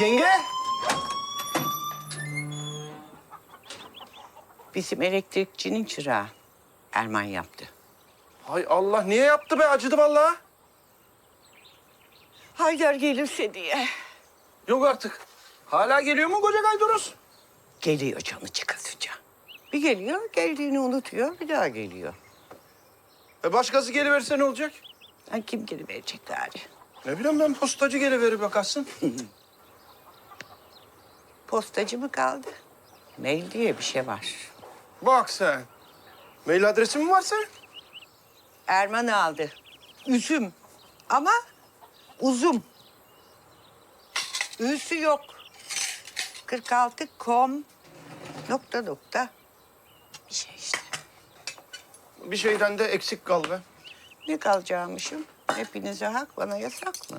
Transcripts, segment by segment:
yenge. Bizim elektrikçinin çırağı. Erman yaptı. Hay Allah niye yaptı be acıdı vallahi. Haydar gelirse diye. Yok artık. Hala geliyor mu koca Gaydoros? Geliyor canı çıkasıca. Bir geliyor, geldiğini unutuyor, bir daha geliyor. E başkası geliverse ne olacak? Ha, kim geliverecek gari? Ne bileyim ben postacı geliverir bakarsın. Postacı mı kaldı? Mail diye bir şey var. Bak sen. Mail adresi mi var senin? Erman aldı. Üzüm. Ama uzun. Üsü yok. 46 kom nokta nokta bir şey işte. Bir şeyden de eksik kal be. Ne kalacağımışım? Hepinize hak, bana yasak mı?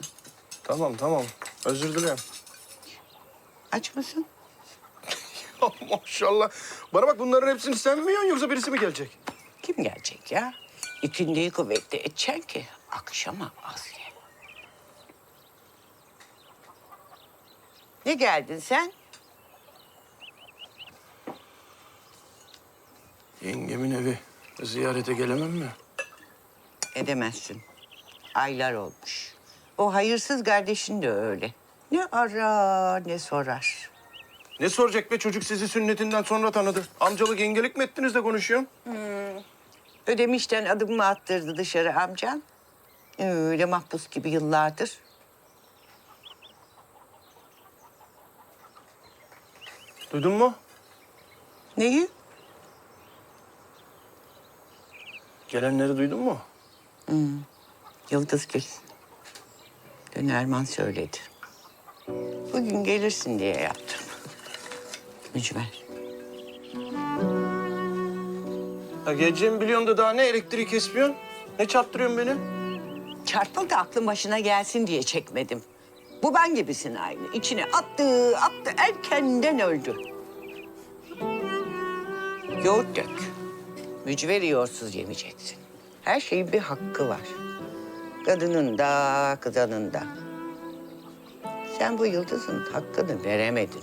Tamam tamam. Özür dilerim. Aç mısın? Ya maşallah. Bana bak bunların hepsini sen mi yiyorsun yoksa birisi mi gelecek? Kim gelecek ya? İkindiyi kuvvetli edeceksin ki akşama az ye. Ne geldin sen? Yengemin evi. Ziyarete gelemem mi? Edemezsin. Aylar olmuş. O hayırsız kardeşin de öyle. Ne arar ne sorar. Ne soracak be çocuk sizi sünnetinden sonra tanıdı. Amcalık yengelik mi ettiniz de konuşuyorsun? Ödemişten adımımı attırdı dışarı amcan. Öyle mahpus gibi yıllardır. Duydun mu? Neyi? Gelenleri duydun mu? Yıldız Gül. Dün Erman söyledi. Bugün gelirsin diye yaptım. Mücver. Ha, geleceğimi biliyorsun da daha ne elektriği kesmiyorsun? Ne çarptırıyorsun beni? Çarpıl da aklın başına gelsin diye çekmedim. Bu ben gibisin aynı. İçine attı, attı, erkenden öldü. Yoğurt dök. Mücveri yoğurtsuz yemeyeceksin. Her şeyin bir hakkı var. Kadının da, kızanın da. Sen bu yıldızın hakkını veremedin.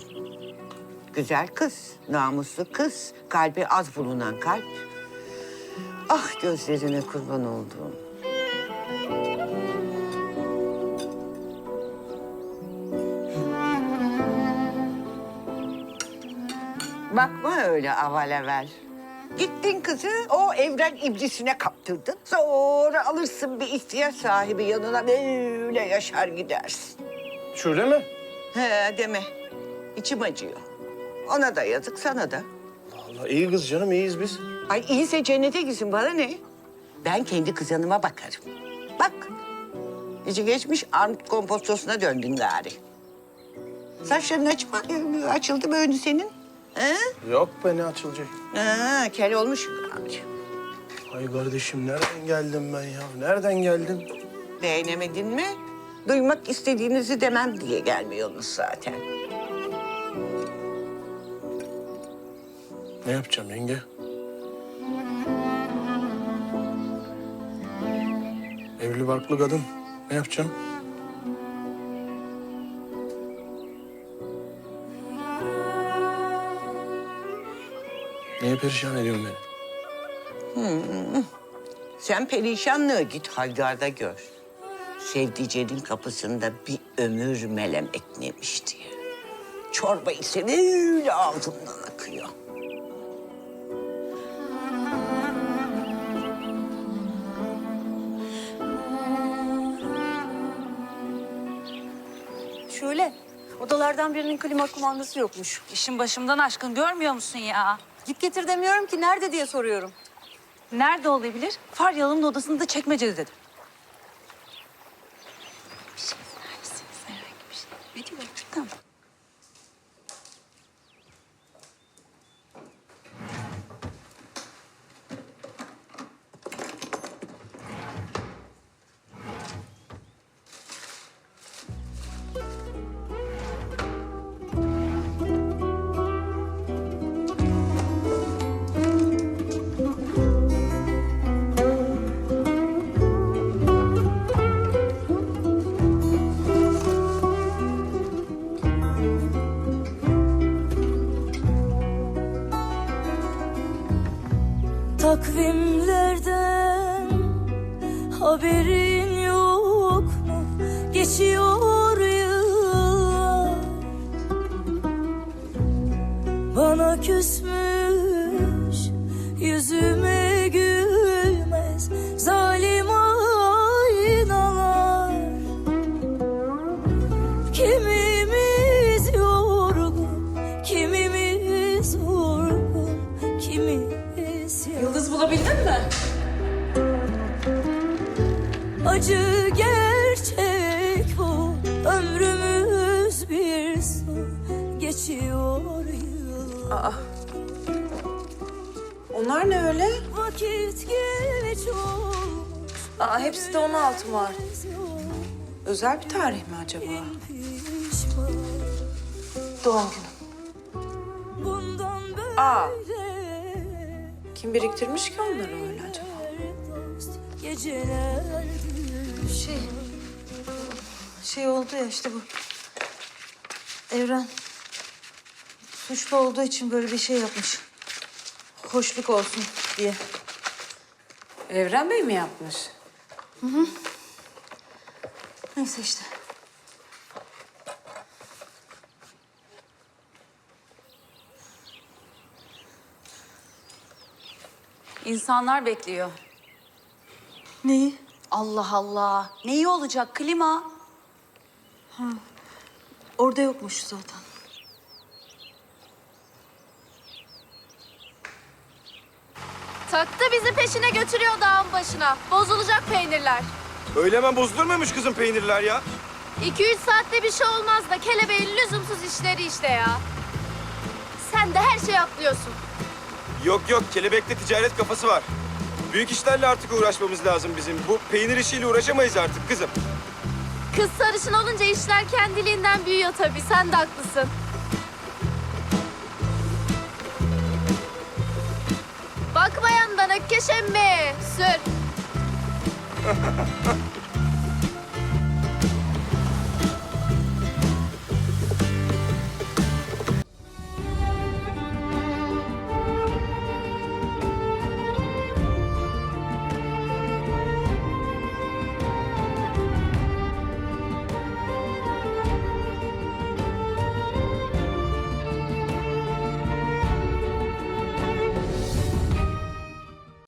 Güzel kız, namuslu kız, kalbi az bulunan kalp. Ah gözlerine kurban olduğum. Bakma öyle aval evvel. Gittin kızı o evren iblisine kaptırdın. Sonra alırsın bir ihtiyaç sahibi yanına böyle yaşar gidersin. Şöyle mi? He deme. İçim acıyor. Ona da yazık sana da. Allah iyi kız canım iyiyiz biz. Ay iyiyse cennete gitsin bana ne? Ben kendi kızanıma bakarım. Bak. İçi geçmiş armut kompostosuna döndün gari. Saçların açma, açıldı mı önü senin? He? Yok be ne açılacak? Ha, kel olmuş amca. Ay kardeşim nereden geldim ben ya? Nereden geldim? Beğenemedin mi? Duymak istediğinizi demem diye gelmiyorsunuz zaten. Ne yapacağım yenge? Evli barklı kadın. Ne yapacağım? Niye perişan ediyorsun beni? Sen perişanlığı git Haydar'da gör. Sevdiceğinin kapısında bir ömür melem ekmemiş diye. Çorba ise öyle ağzından akıyor. Şöyle, odalardan birinin klima kumandası yokmuş. İşin başımdan aşkın görmüyor musun ya? Git getir demiyorum ki nerede diye soruyorum. Nerede olabilir? Faryalı'nın odasında çekmecede dedim. Bir şey istersiniz herhangi bir Haberin yok mu? Geçiyor yıllar Bana küsmüş Yüzüme gülmez Zalim aynalar Kimimiz Acı gerçek bu Ömrümüz bir su Geçiyor yıllar Onlar ne öyle? Vakit geç olmuş Aa, hepsi de 16 Mart. Özel bir tarih mi acaba? Doğum günü. Bundan Aa. böyle Kim biriktirmiş ki onları öyle acaba? Geceler Şey, şey oldu ya işte bu. Evren suçlu olduğu için böyle bir şey yapmış. Hoşluk olsun diye. Evren Bey mi yapmış? Neyse işte. İnsanlar bekliyor. Neyi? Allah Allah. Neyi olacak? Klima. Orada yokmuş zaten. Taktı bizi peşine götürüyor dağın başına. Bozulacak peynirler. Öyle hemen bozulur muymuş kızım peynirler ya? 2-3 saatte bir şey olmaz da kelebeğin lüzumsuz işleri işte ya. Sen de her şeyi atlıyorsun. Yok yok kelebekte ticaret kafası var. Büyük işlerle artık uğraşmamız lazım bizim. Bu peynir işiyle uğraşamayız artık kızım. Kız sarışın olunca işler kendiliğinden büyüyor tabii. Sen de haklısın. Bakma yandan Ökkeş emmi. Sür.